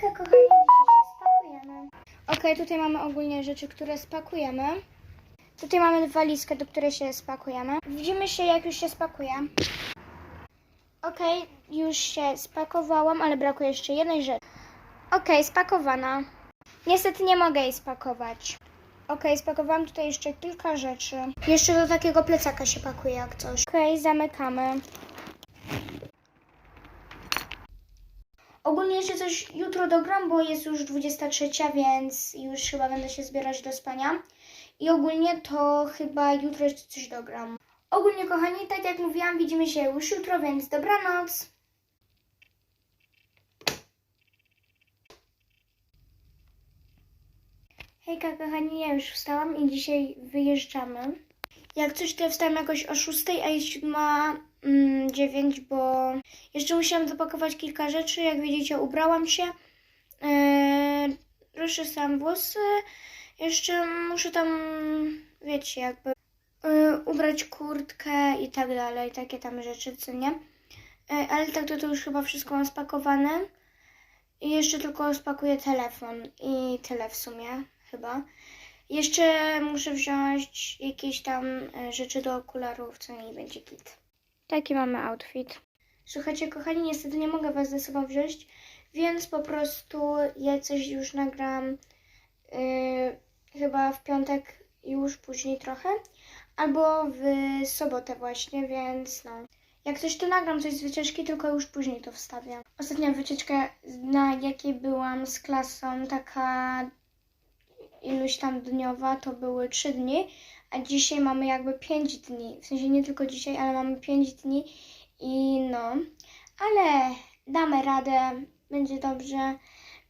Hejka kochani, dzisiaj spakujemy. Okej, tutaj mamy ogólnie rzeczy, które spakujemy. Tutaj mamy walizkę, do której się spakujemy. Widzimy się, jak już się spakuje. Okej, już się spakowałam, ale brakuje jeszcze jednej rzeczy. Okej, spakowana. Niestety nie mogę jej spakować. Okej, spakowałam tutaj jeszcze kilka rzeczy. Jeszcze do takiego plecaka się pakuje jak coś. Okej, zamykamy. Ogólnie jeszcze coś jutro dogram, bo jest już 23, więc już chyba będę się zbierać do spania. I ogólnie to chyba jutro jeszcze coś dogram. Ogólnie kochani, tak jak mówiłam, widzimy się już jutro, więc dobranoc. Hejka kochani, ja już wstałam i dzisiaj wyjeżdżamy. Jak coś to ja wstałam jakoś o 6, a jest 7.09, bo jeszcze musiałam zapakować kilka rzeczy. Jak widzicie, ubrałam się. Yy, rozczesałam włosy. Jeszcze muszę tam, wiecie, jakby yy, ubrać kurtkę i tak dalej. Takie tam rzeczy, co nie? Yy, ale tak to, to już chyba wszystko mam spakowane. I jeszcze tylko spakuję telefon i tyle w sumie, chyba. Jeszcze muszę wziąć jakieś tam e, rzeczy do okularów, co nie będzie kit. Taki mamy outfit. Słuchajcie, kochani, niestety nie mogę Was ze sobą wziąć, więc po prostu ja coś już nagram yy, chyba w piątek już później trochę, albo w sobotę właśnie, więc no. Jak coś to nagram coś z wycieczki, tylko już później to wstawię. Ostatnia wycieczka, na jakiej byłam z klasą, taka iluś tam dniowa, to były 3 dni, a dzisiaj mamy jakby 5 dni. W sensie nie tylko dzisiaj, ale mamy 5 dni i no, ale damy radę, będzie dobrze.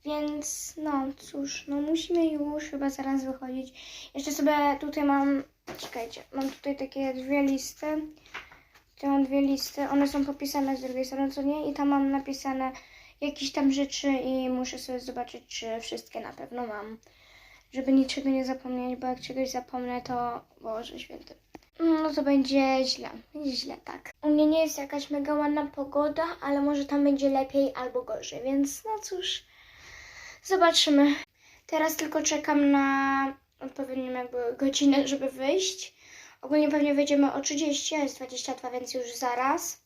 Więc no cóż, no musimy już chyba zaraz wychodzić. Jeszcze sobie tutaj mam, czekajcie, mam tutaj takie dwie listy. Tutaj mam dwie listy, one są popisane z drugiej strony, co nie? I tam mam napisane jakieś tam rzeczy i muszę sobie zobaczyć, czy wszystkie na pewno mam żeby niczego nie zapomnieć, bo jak czegoś zapomnę, to Boże święty. No to będzie źle, będzie źle, tak. U mnie nie jest jakaś mega ładna pogoda, ale może tam będzie lepiej albo gorzej, więc no cóż, zobaczymy. Teraz tylko czekam na odpowiednią jakby godzinę, żeby wyjść. Ogólnie pewnie wyjdziemy o 30, a jest 22, więc już zaraz.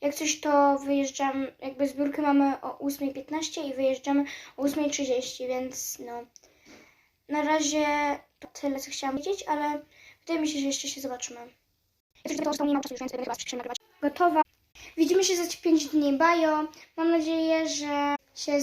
Jak coś to wyjeżdżam, jakby zbiórkę mamy o 8.15 i wyjeżdżamy o 8.30, więc no... Na razie to tyle, co chciałam powiedzieć, ale wydaje mi się, że jeszcze się zobaczymy. To nie mam czasu już, więc będę chyba. Gotowa. Widzimy się za 5 dni. Bajo. Mam nadzieję, że się